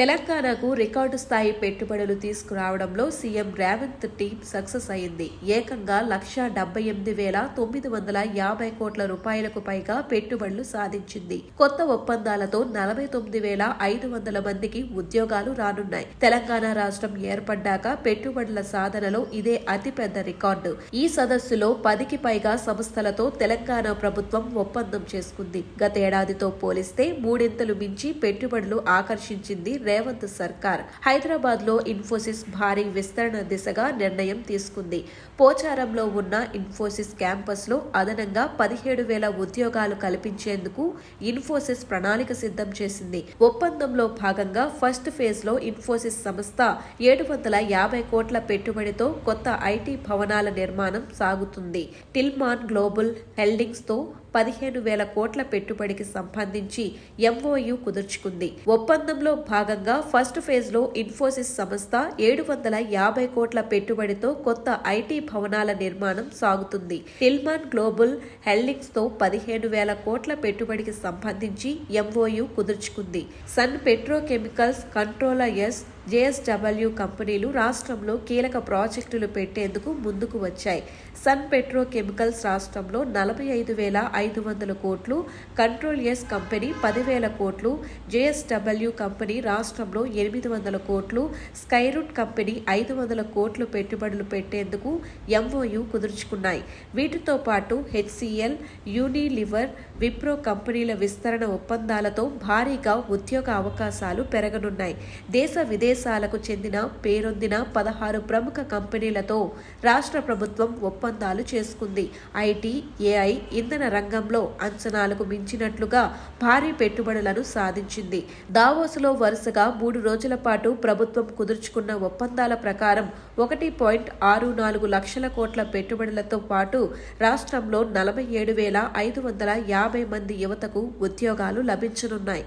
తెలంగాణకు రికార్డు స్థాయి పెట్టుబడులు తీసుకురావడంలో సీఎం రేవంత్ టీం సక్సెస్ అయింది. ఏకంగా లక్ష డెబ్బై ఎనిమిది వేల తొమ్మిది వందల యాభై కోట్ల రూపాయలకు పైగా పెట్టుబడులు సాధించింది. కొత్త ఒప్పందాలతో నలభై తొమ్మిది వేల ఐదు వందల మందికి ఉద్యోగాలు రానున్నాయి. తెలంగాణ రాష్ట్రం ఏర్పడ్డాక పెట్టుబడుల సాధనలో ఇదే అతిపెద్ద రికార్డు. ఈ సదస్సులో పదికి పైగా సంస్థలతో తెలంగాణ ప్రభుత్వం ఒప్పందం చేసుకుంది. గతేడాదితో పోలిస్తే మూడింతలు మించి పెట్టుబడులు ఆకర్షించింది రేవంత్ సర్కార్. హైదరాబాద్లో ఇన్ఫోసిస్ భారీ విస్తరణ దిశగా నిర్ణయం తీసుకుంది. పోచారంలో ఉన్న ఇన్ఫోసిస్ క్యాంపస్లో అదనంగా పదిహేడు వేల ఉద్యోగాలు కల్పించేందుకు ఇన్ఫోసిస్ ప్రణాళిక సిద్ధం చేసింది. ఒప్పందంలో భాగంగా ఫస్ట్ ఫేజ్లో ఇన్ఫోసిస్ సంస్థ ఏడు వందల యాభై కోట్ల పెట్టుబడితో కొత్త ఐటీ భవనాల నిర్మాణం సాగుతుంది. టిల్మాన్ గ్లోబల్ హెల్డింగ్స్తో పదిహేను వేల కోట్ల పెట్టుబడికి సంబంధించి ఎంఓయు కుదుర్చుకుంది. ఒప్పందంలో భాగంగా ఫస్ట్ ఫేజ్లో ఇన్ఫోసిస్ సంస్థ ఏడు వందల యాభై కోట్ల పెట్టుబడితో కొత్త ఐటీ భవనాల నిర్మాణం సాగుతుంది. టిల్మాన్ గ్లోబల్ హెల్డింగ్స్తో పదిహేను వేల కోట్ల పెట్టుబడికి సంబంధించి MOU కుదుర్చుకుంది. Sun petrochemicals controller S JSW కంపెనీలు రాష్ట్రంలో కీలక ప్రాజెక్టులు పెట్టేందుకు ముందుకు వచ్చాయి. సన్ పెట్రోకెమికల్స్ రాష్ట్రంలో నలభై ఐదు వేల ఐదు వందల కోట్లు కంట్రోల్ ఎస్ కంపెనీ పదివేల కోట్లు జేఎస్డబ్ల్యూ కంపెనీ రాష్ట్రంలో ఎనిమిది వందల కోట్లు స్కైరూట్ కంపెనీ ఐదు వందల కోట్లు పెట్టుబడులు పెట్టేందుకు ఎంఓయు కుదుర్చుకున్నాయి. వీటితో పాటు హెచ్సిఎల్ యూనిలివర్ విప్రో కంపెనీల విస్తరణ ఒప్పందాలతో భారీగా ఉద్యోగ అవకాశాలు పెరగనున్నాయి. దేశ విదేశ విదేశాలకు చెందిన పేరొందిన పదహారు ప్రముఖ కంపెనీలతో రాష్ట్ర ప్రభుత్వం ఒప్పందాలు చేసుకుంది. ఐటీ ఏఐ ఇంధన రంగంలో అంచనాలకు మించినట్లుగా భారీ పెట్టుబడులను సాధించింది. దావోసులో వరుసగా మూడు రోజుల పాటు ప్రభుత్వం కుదుర్చుకున్న ఒప్పందాల ప్రకారం ఒకటి పాయింట్ ఆరు నాలుగు లక్షల కోట్ల పెట్టుబడులతో పాటు రాష్ట్రంలో నలభై ఏడు వేల ఐదు వందల యాభై మంది యువతకు ఉద్యోగాలు లభించనున్నాయి.